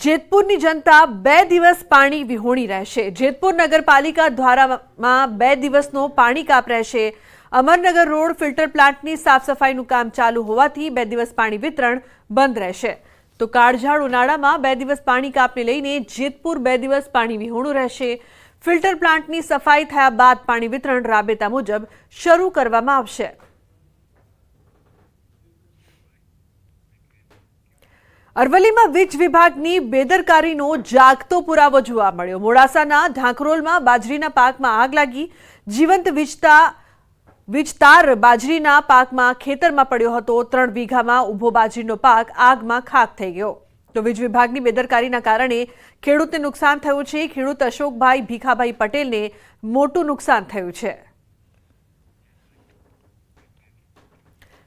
જેતપુરની જનતા બે દિવસ પાણી વિહોણી રહેશે. જેતપુર નગરપાલિકા દ્વારામાં બે દિવસનો પાણી કાપ રહેશે. અમરનગર રોડ ફિલ્ટર પ્લાન્ટની સાફ સફાઈનું કામ ચાલુ હોવાથી બે દિવસ પાણી વિતરણ બંધ રહેશે. તો કાળઝાળ ઉનાળામાં બે દિવસ પાણી કાપને લઈને જેતપુર બે દિવસ પાણી વિહોણું રહેશે. ફિલ્ટર પ્લાન્ટની સફાઈ થયા બાદ પાણી વિતરણ રાબેતા મુજબ શરૂ કરવામાં આવશે. અરવલ્લીમાં વીજ વિભાગની બેદરકારીનો જાગતો પુરાવો જોવા મળ્યો. મોડાસાના ઢાંકરોલમાં બાજરીના પાકમાં આગ લાગી. જીવંત વીજતા વીજતાર બાજરીના પાકમાં ખેતરમાં પડ્યો હતો. ત્રણ વીઘામાં ઊભો બાજરીનો પાક આગમાં ખાક થઈ ગયો. તો વીજ વિભાગની બેદરકારીના કારણે ખેડૂતને નુકસાન થયું છે. ખેડૂત અશોકભાઈ ભીખાભાઈ પટેલને મોટું નુકસાન થયું છે.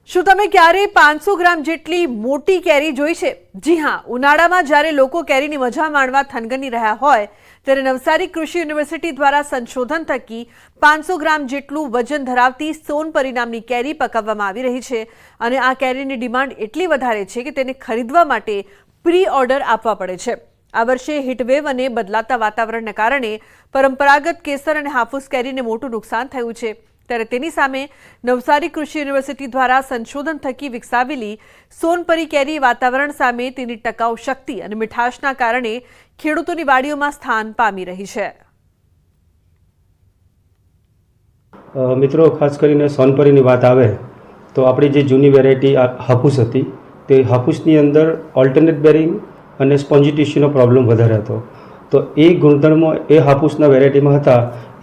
શું તમે ક્યારેય પાંચસો ગ્રામ જેટલી મોટી કેરી જોઈ છે? જી હા, ઉનાળામાં જ્યારે લોકો કેરીની મજા માણવા થનગની રહ્યા હોય, ત્યારે નવસારી કૃષિ યુનિવર્સિટી દ્વારા સંશોધન થકી પાંચસો ગ્રામ જેટલું વજન ધરાવતી સોન પરિણામની કેરી પકાવવામાં આવી રહી છે અને આ કેરીની ડિમાન્ડ એટલી વધારે છે કે તેને ખરીદવા માટે પ્રી ઓર્ડર આપવા પડે છે. આ વર્ષે હીટવેવ અને બદલાતા વાતાવરણને કારણે પરંપરાગત કેસર અને હાફૂસ કેરીને મોટું નુકસાન થયું છે. ત્યારે તેની સામે નવસારી કૃષિ યુનિવર્સિટી દ્વારા સંશોધન થકી વિકસાવેલી સોનપરી કેરી વાતાવરણ સામે તેની ટકાઉ શક્તિ અને મીઠાશના કારણે ખેડૂતોની વાડીઓમાં સ્થાન પામી રહી છે. મિત્રો, ખાસ કરીને સોનપરીની વાત આવે તો આપણી જે જૂની વેરાયટી હાફૂસ હતી, તે હાફૂસની અંદર ઓલ્ટરનેટ બેરિંગ અને સ્પોન્જી ટિશ્યુનો પ્રોબ્લેમ વધારે હતો. તો એ ગુણધર્મો એ હાફૂસના વેરાયટીમાં હતા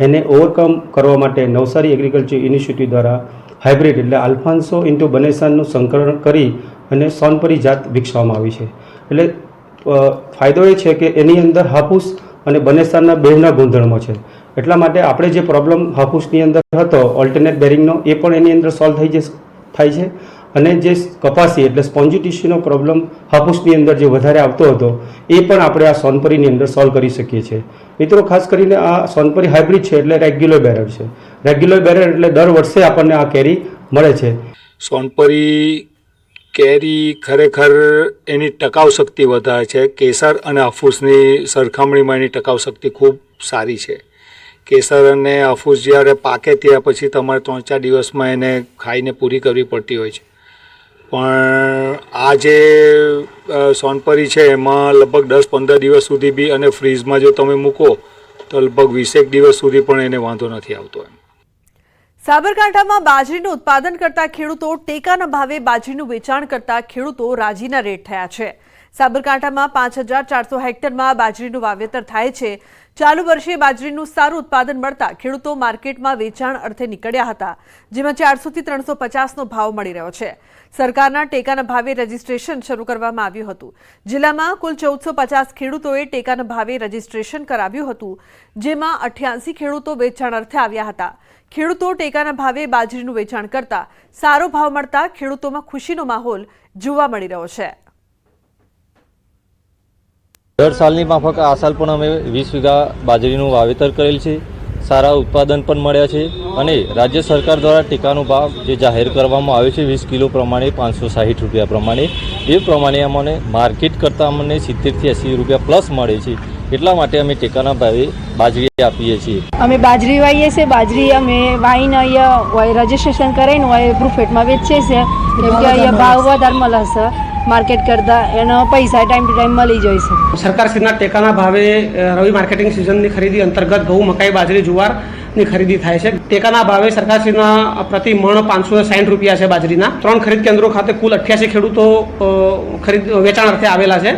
એને ઓવરકમ કરવા માટે નવસારી એગ્રીકલ્ચર યુનિવર્સિટી દ્વારા હાઇબ્રિડ એટલે આલ્ફાન્સો ઇન્ટુ બનેસાનનું સંકલન કરી અને સોનપરી જાત વિકસાવવામાં આવી છે. એટલે ફાયદો એ છે કે એની અંદર હાફૂસ અને બનેસાનના બેવના ગુણધર્મો છે. એટલા માટે આપણે જે પ્રોબ્લેમ હાફૂસની અંદર હતો ઓલ્ટરનેટ બેરિંગનો એ પણ એની અંદર સોલ્વ થઈ જશે, થાય છે. અને જે કપાસી એટલે સ્પોન્જી ટિશ્યુનો પ્રોબ્લેમ હાફૂસની અંદર જે વધારે આવતો હતો, એ પણ આપણે આ સોનપરીની અંદર સોલ્વ કરી શકીએ છીએ. મિત્રો, ખાસ કરીને આ સોનપરી હાઇબ્રિડ છે એટલે રેગ્યુલર બેરર છે. રેગ્યુલર બેરર એટલે દર વર્ષે આપણને આ કેરી મળે છે. સોનપરી કેરી ખરેખર એની ટકાઉ શક્તિ વધારે છે. કેસર અને હાફૂસની સરખામણીમાં એની ટકાવ શક્તિ ખૂબ સારી છે. કેસર અને હાફૂસ જ્યારે પાકે ત્યાં પછી તમારે ત્રણ ચાર દિવસમાં એને ખાઈને પૂરી કરવી પડતી હોય છે. પણ આ જે સોનપરી છે, એમાં લગભગ દસ પંદર દિવસ સુધી બી અને ફ્રીજમાં જો તમે મૂકો, તો લગભગ વીસેક દિવસ સુધી પણ એને વાંધો નથી આવતો એમ. સાબરકાંઠામાં બાજરીનું ઉત્પાદન કરતા ખેડૂતો ટેકાના ભાવે બાજરીનું વેચાણ કરતા ખેડૂતો રાજીના રેટ થયા છે. સાબરકાંઠામાં પાંચ હજાર ચારસો હેક્ટરમાં બાજરીનું વાવેતર થાય છે. ચાલુ વર્ષે બાજરીનું સારું ઉત્પાદન મળતા ખેડૂતો માર્કેટમાં વેચાણ અર્થે નીકળ્યા હતા, જેમાં ચારસોથી ત્રણસો પચાસનો ભાવ મળી રહ્યો છે. સરકારના ટેકાના ભાવે રજીસ્ટ્રેશન શરૂ કરવામાં આવ્યું હતું. જિલ્લામાં કુલ ચૌદસો પચાસ ખેડૂતોએ ટેકાના ભાવે રજીસ્ટ્રેશન કરાવ્યું હતું, જેમાં અઠ્યાસી ખેડૂતો વેચાણ અર્થે આવ્યા હતા. ખેડૂતો ટેકાના ભાવે બાજરીનું વેચાણ કરતા સારો ભાવ મળતા ખેડૂતોમાં ખુશીનો માહોલ જોવા મળી રહ્યો છે. દર સાલની માફક આ સાલ પણ અમે વીસ વીઘા બાજરીનું વાવેતર કરેલ છે. સારા ઉત્પાદન પણ મળ્યા છે અને રાજ્ય સરકાર દ્વારા ટેકાનો ભાવ જે જાહેર કરવામાં આવ્યો છે વીસ કિલો પ્રમાણે પાંચસો સાહીઠ રૂપિયા પ્રમાણે, એ પ્રમાણે અમને માર્કેટ કરતાં અમને સિત્તેરથી એંસી રૂપિયા પ્લસ મળે છે. એટલા માટે અમે ટેકાના ભાવે બાજરી આપીએ છીએ. અમે બાજરી વાવીએ છીએ, બાજરી અમે વાવીને અહીંયા હોય રજીસ્ટ્રેશન કરાવીને હોય પ્રૂફેટમાં વેચીએ છીએ. કેમ કે અહીંયા ભાવ વધારે મળે છે. માર્કેટ કરતાં એનો પૈસા ટાઈમ ટુ ટાઈમ મળી જાય છે. સરકારશ્રીના ટેકાના ભાવે રવિ માર્કેટિંગ સિઝનની ખરીદી, અંતર્ગત ઘઉં, મકાઈ, બાજરી, જુવારની ખરીદી થાય છે. ટેકાના ભાવે સરકારશ્રીના પ્રતિ મણ પાંચસો સાઠ રૂપિયા છે બાજરીના. ત્રણ ખરીદ કેન્દ્રો ખાતે કુલ અઠ્યાસી ખેડૂતો ખરીદ, વેચાણ અર્થે આવેલા છે.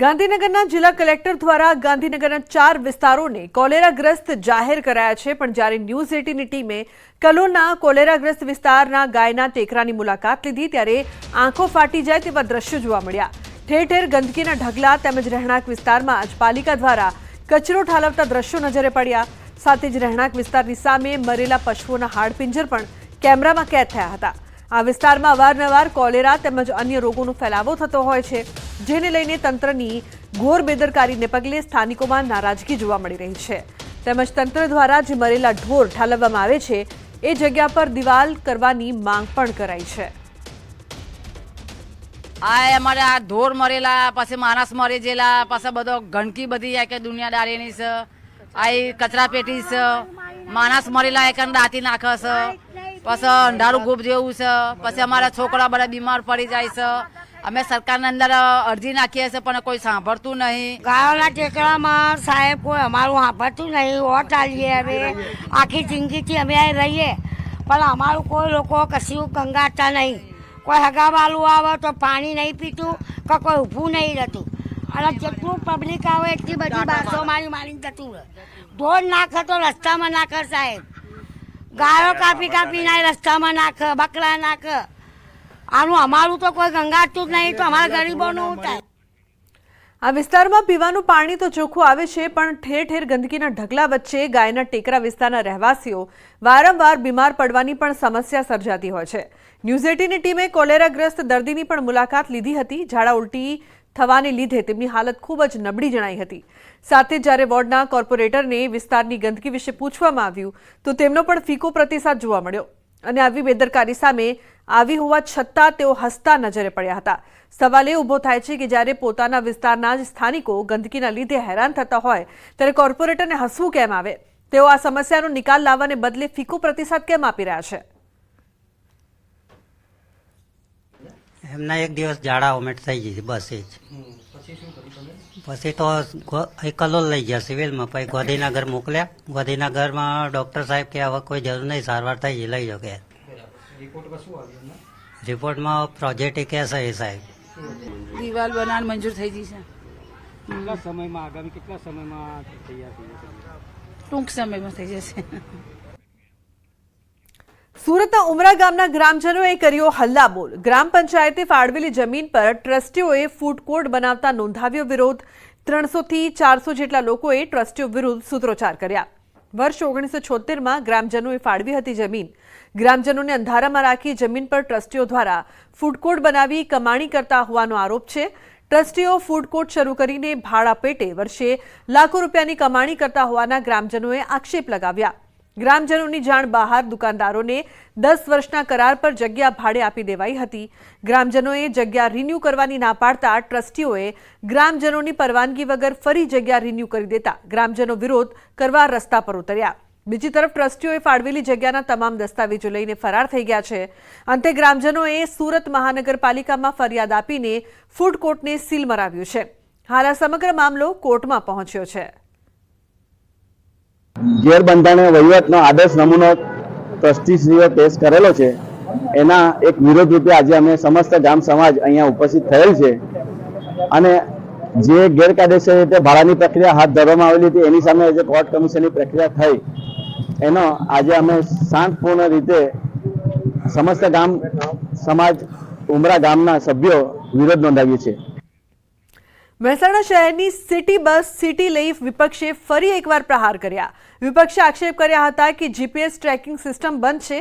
ગાંધીનગરના જિલ્લા કલેક્ટર દ્વારા ગાંધીનગરના ચાર વિસ્તારોને કોલેરાગ્રસ્ત જાહેર કરાયા છે, પણ જ્યારે ન્યૂઝ એટીની ટીમે કલોલના કોલેરાગ્રસ્ત વિસ્તારના ગાયના ટેકરાની મુલાકાત લીધી, ત્યારે આંખો ફાટી જાય તેવા દ્રશ્યો જોવા મળ્યા. ઠેર ઠેર ગંદકીના ઢગલા તેમજ રહેણાંક વિસ્તારમાં આજ પાલિકા દ્વારા કચરો ઠાલવતા દ્રશ્યો નજરે પડ્યા. સાથે જ રહેણાંક વિસ્તારની સામે મરેલા પશુઓના હાડપિંજર પણ કેમેરામાં કેદ થયા હતા. આ વિસ્તારમાં અવારનવાર કોલેરા તેમજ અન્ય રોગોનો ફેલાવો થતો હોય છે. જેને લઈને તંત્રની ઘોર બેદરકારીને પગલે સ્થાનિકોમાં નારાજગી જોવા મળી રહી છે. તેમજ તંત્ર દ્વારા જે મરેલા ઢોર ઠાલવવામાં આવે છે, એ જગ્યા પર દિવાલ કરવાની માંગ પણ કરાઈ છે. આ અમારે આ ઢોર મરેલા, પછી માણસ મરી ગયેલા, પછી બધો ગંદકી બધી આ કે દુનિયાદારીની છે આ કચરા પેટી છે, માણસ મરેલા, એક દાંતી નાખે છે, પછી અંધારું ગુપ જેવું છે, પછી અમારા છોકરા બધા બીમાર પડી જાય છે અમે સરકારના અંદર અરજી નાખીએ છીએ, પણ કોઈ સાંભળતું નહીં. ગાયોના ટેકરામાં સાહેબ કોઈ અમારું સાંભળતું નહીં ઓ ચાલીએ હવે આખી જિંદગીથી અમે અહીં રહીએ. પણ અમારું કોઈ લોકો કશું કંગાતા નહીં. કોઈ હગાવાલું આવે તો પાણી નહીં પીતું, કે કોઈ ઊભું નહીં રહેતું. અને જેટલું પબ્લિક આવે એટલી બધી બાસો મારી મારીને જતું રહે. ઢોર નાખે તો રસ્તામાં નાખે સાહેબ. ગાયો કાપી કાપી રસ્તામાં નાખે, બકરા નાખે. આનું અમારું તો કોઈ ગંગાતું જ નહીં તો અમારા ગરીબોનું થાય આ વિસ્તારમાં પીવાનું પાણી તો ચોખ્ખું આવે છે પણ ઠેર ઠેર ગંદકીના ઢગલા વચ્ચે ગાયના ટેકરા વિસ્તારના રહેવાસીઓ વારંવાર બીમાર પડવાની પણ સમસ્યા સર્જાતી હોય છે. ન્યૂઝ એટીની ટીમે કોલેરાગ્રસ્ત દર્દીની પણ મુલાકાત લીધી હતી. ઝાડા ઉલટી થવાને લીધે તેમની હાલત ખૂબ જ નબળી જણાઈ હતી. સાથે જ્યારે વોર્ડના કોર્પોરેટરને વિસ્તારની ગંદકી વિશે પૂછવામાં આવ્યું તો તેમનો પણ ફીકો પ્રતિસાદ જોવા મળ્યો. અને આવી બેદરકારી સામે આવી હોવા છતાં તેઓ હસતા નજરે પડ્યા હતા. સવાલ એ ઊભો થાય છે કે જ્યારે પોતાના વિસ્તારના જ સ્થાનિકો ગંદકીના લીધે હેરાન થતા હોય ત્યારે કોર્પોરેટરને હસવું કેમ આવે? તેઓ આ સમસ્યાનો નિકાલ લાવવાને બદલે ફીકો પ્રતિસાદ કેમ આપી રહ્યા છે? એમના એક દિવસ ઝાડા ઓમેટ થઈ ગઈ બસ એ જ. પછી તો કલોલ લઈ ગયા સિવિલમાં. પછી ગોધીનગર મોકલ્યા. ગોધીનગરમાં ડૉક્ટર સાહેબ કે હવે કોઈ જરૂર નહીં સારવાર થઈ ગઈ લઈ જાઓ કે રિપોર્ટમાં પ્રોજેક્ટ કે છે એ સાહેબ. દિવાલ બનાવવાની મંજૂર થઈ ગઈ છે. કેટલા સમયમાં આગામી કેટલા સમયમાં તૈયાર થઈ જશે? ટૂંક સમયમાં થઈ જશે. સુરતના ઉમરા ગામના ગ્રામજનોએ કર્યો હલ્લાબોલ. ગ્રામ પંચાયતે ફાળવેલી જમીન પર ટ્રસ્ટીઓએ ફૂડ કોર્ટ બનાવતા નોંધાવ્યો વિરોધ. ત્રણસોથી ચારસો જેટલા લોકોએ ટ્રસ્ટીઓ વિરુદ્ધ સૂત્રોચ્ચાર કર્યા. વર્ષ ઓગણીસો છોતેરમાં ગ્રામજનોએ ફાળવી હતી જમીન. ગ્રામજનોને અંધારામાં રાખી જમીન પર ટ્રસ્ટીઓ દ્વારા ફૂડ કોર્ટ બનાવી કમાણી કરતા હોવાનો આરોપ છે. ટ્રસ્ટીઓ ફૂડ કોર્ટ શરૂ કરીને ભાડા પેટે વર્ષે લાખો રૂપિયાની કમાણી કરતા હોવાના ગ્રામજનોએ આક્ષેપ લગાવ્યા. ગ્રામજનોની જાણ બહાર દુકાનદારોને દસ વર્ષના કરાર પર જગ્યા ભાડે આપી દેવાઈ હતી. ગ્રામજનોએ જગ્યા રિન્યૂ કરવાની ના પાડતા ટ્રસ્ટીઓએ ગ્રામજનોની પરવાનગી વગર ફરી જગ્યા રિન્યૂ કરી દેતા ગ્રામજનો વિરોધ કરવા રસ્તા પર ઉતર્યા. બીજી તરફ ટ્રસ્ટીઓએ ફાળવેલી જગ્યાના તમામ દસ્તાવેજો લઈને ફરાર થઈ ગયા છે. અંતે ગ્રામજનોએ સુરત મહાનગરપાલિકામાં ફરિયાદ આપીને ફૂડ કોર્ટને સીલ મરાવ્યું છે. હાલ આ સમગ્ર મામલો કોર્ટમાં પહોંચ્યો છે. ગેરબંધારણીય વહીવટનો આદર્શ નમૂનો ટ્રસ્ટીશ્રીએ પેશ કરેલો છે. એના એક વિરોધ રૂપે આજે અમે સમસ્ત ગામ સમાજ અહીંયા ઉપસ્થિત થયેલ છે. અને જે ગેરકાયદેસર રીતે ભાડાની પ્રક્રિયા હાથ ધરવામાં આવેલી હતી, એની સામે જે કોર્ટ કમિશનની પ્રક્રિયા થઈ. એનો આજે અમે શાંતપૂર્ણ રીતે સમસ્ત ગામ, સમાજ, ઉમરા ગામના સભ્યો વિરોધ નોંધાવીએ છે મહેસાણા શહેરની સિટી બસ, સિટી લઈ વિપક્ષે ફરી એકવાર પ્રહાર કર્યા. વિપક્ષે આક્ષેપ કર્યા હતા કે જીપીએસ ટ્રેકિંગ સિસ્ટમ બંધ છે.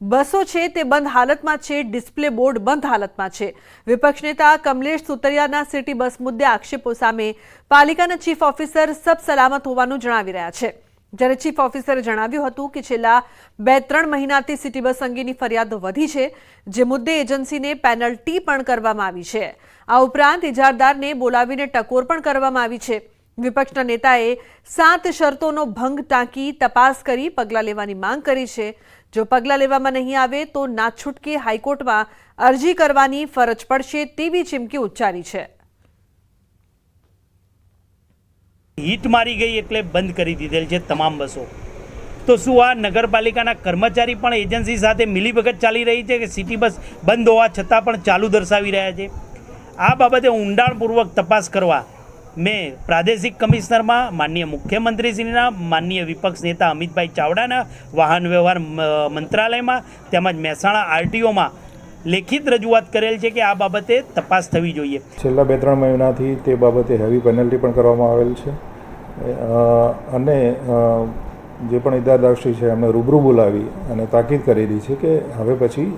બસો છે તે બંધ હાલતમાં છે, ડિસ્પ્લે બોર્ડ બંધ હાલતમાં છે. વિપક્ષ નેતા કમલેશ સુતરિયાના સિટી બસ મુદ્દે આક્ષેપો સામે પાલિકાના ચીફ ઓફિસર સબ સલામત હોવાનું જણાવી રહ્યા છે. જ્યારે ચીફ ઓફિસરે જણાવ્યું હતું કે છેલ્લા બે, ત્રણ મહિનાથી સિટી બસ અંગેની ફરિયાદો વધી છે, જે મુદ્દે એજન્સીને પેનલ્ટી પણ કરવામાં આવી છે. આ ઉપરાંત ઇજારદારને બોલાવીને ટકોર પણ કરવામાં આવી છે. વિપક્ષના નેતાએ સાત શરતોનો ભંગ ટાંકી તપાસ કરી પગલાં લેવાની માંગ કરી છે. જો પગલાં લેવામાં નહીં આવે તો ના છૂટકે હાઈકોર્ટમાં અરજી કરવાની ફરજ પડશે તેવી ચીમકી ઉચ્ચારી છે. હીટ મારી ગઈ એટલે બંધ કરી દીધેલ છે તમામ બસો. તો શું આ નગરપાલિકાના કર્મચારી પણ એજન્સી સાથે મિલીભગત ચાલી રહી છે કે સિટી બસ બંધ હોવા છતાં પણ ચાલુ દર્શાવી રહ્યા છે? આ બાબતે ઊંડાણપૂર્વક તપાસ કરવા મેં પ્રાદેશિક કમિશનરમાં માનનીય મુખ્યમંત્રીશ્રીના માનનીય વિપક્ષ નેતા અમિતભાઈ ચાવડાના વાહન વ્યવહાર મંત્રાલયમાં તેમજ મહેસાણા આરટીઓમાં લેખિત રજૂઆત કરેલ છે કે આ બાબતે તપાસ થવી જોઈએ. છેલ્લા બે ત્રણ મહિનાથી તે બાબતે હેવી પેનલ્ટી પણ કરવામાં આવેલ છે. અને જે પણ ઇદારદારશ્રી છે એમને રૂબરૂ બોલાવી અને તાકીદ કરેલી છે કે હવે પછી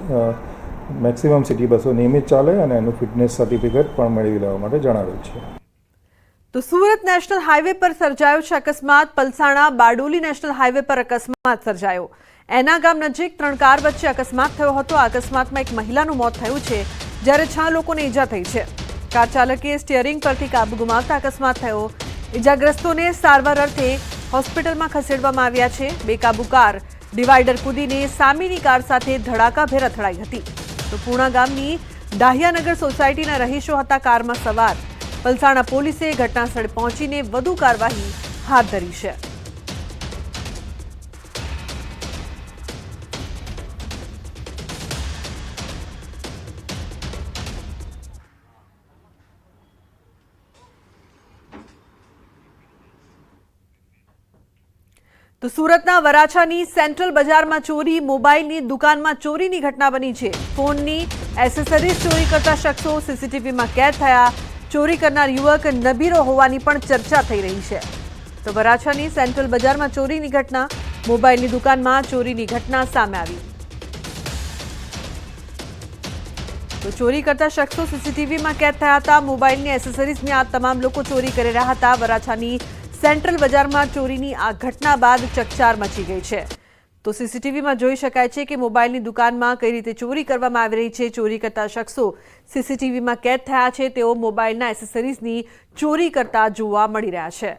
મેક્સિમમ સિટી બસો નિયમિત ચાલે અને એનું ફિટનેસ સર્ટિફિકેટ પણ મેળવી લેવા માટે જણાવેલ છે. તો સુરત નેશનલ હાઈવે પર સર્જાયો છે અકસ્માત. પલસાણા બારડોલી નેશનલ હાઈવે પર અકસ્માત સર્જાયો. એના ગામ નજીક ત્રણ કાર વચ્ચે અકસ્માત થયો હતો. આ અકસ્માતમાં એક મહિલાનું મોત થયું છે, જ્યારે છ લોકોને ઈજા થઈ છે. કાર ચાલકે સ્ટિયરિંગ પરથી કાબુ ગુમાવતા અકસ્માત થયો. ઈજાગ્રસ્તોને સારવાર અર્થે હોસ્પિટલમાં ખસેડવામાં આવ્યા છે. બેકાબુ કાર, ડિવાઈડર કૂદીને સામેની કાર સાથે ધડાકાભેર અથડાઈ હતી. તો પૂર્ણા ગામની ડાહિયાનગર સોસાયટીના રહીશો હતા કારમાં સવાર. પલસાણા પોલીસે ઘટનાસ્થળે પહોંચીને વધુ કાર્યવાહી હાથ ધરી છે. તો સુરતના વરાછાની સેન્ટ્રલ બજારમાં ચોરી, મોબાઈલની દુકાનમાં ચોરીની ઘટના બની છે. ફોનની એસેસરીઝ ચોરી કરતા શખ્સો સીસીટીવીમાં કેદ થયા. ચોરી કરનાર યુવક નબીરો હોવાની પણ ચર્ચા થઈ રહી છે. તો વરાછાની સેન્ટ્રલ બજારમાં ચોરીની ઘટના. મોબાઈલની દુકાનમાં ચોરીની ઘટના સામે આવી. તો ચોરી કરતા શખ્સો સીસીટીવીમાં કેદ થયા હતા. મોબાઈલની એસેસરીઝની આ તમામ લોકો ચોરી કરી રહ્યા હતા. વરાછાની સેન્ટ્રલ બજારમાં ચોરીની આ ઘટના બાદ ચકચાર મચી ગઈ છે. તો સીસીટીવીમાં જોઈ શકાય છે કે મોબાઈલની દુકાનમાં કઈ રીતે ચોરી કરવામાં આવી રહી છે, ચોરી કરતા શખ્સો સીસીટીવીમાં કેદ થયા છે, તેઓ મોબાઈલના એસેસરીઝની ચોરી કરતા જોવા મળી રહ્યા છે.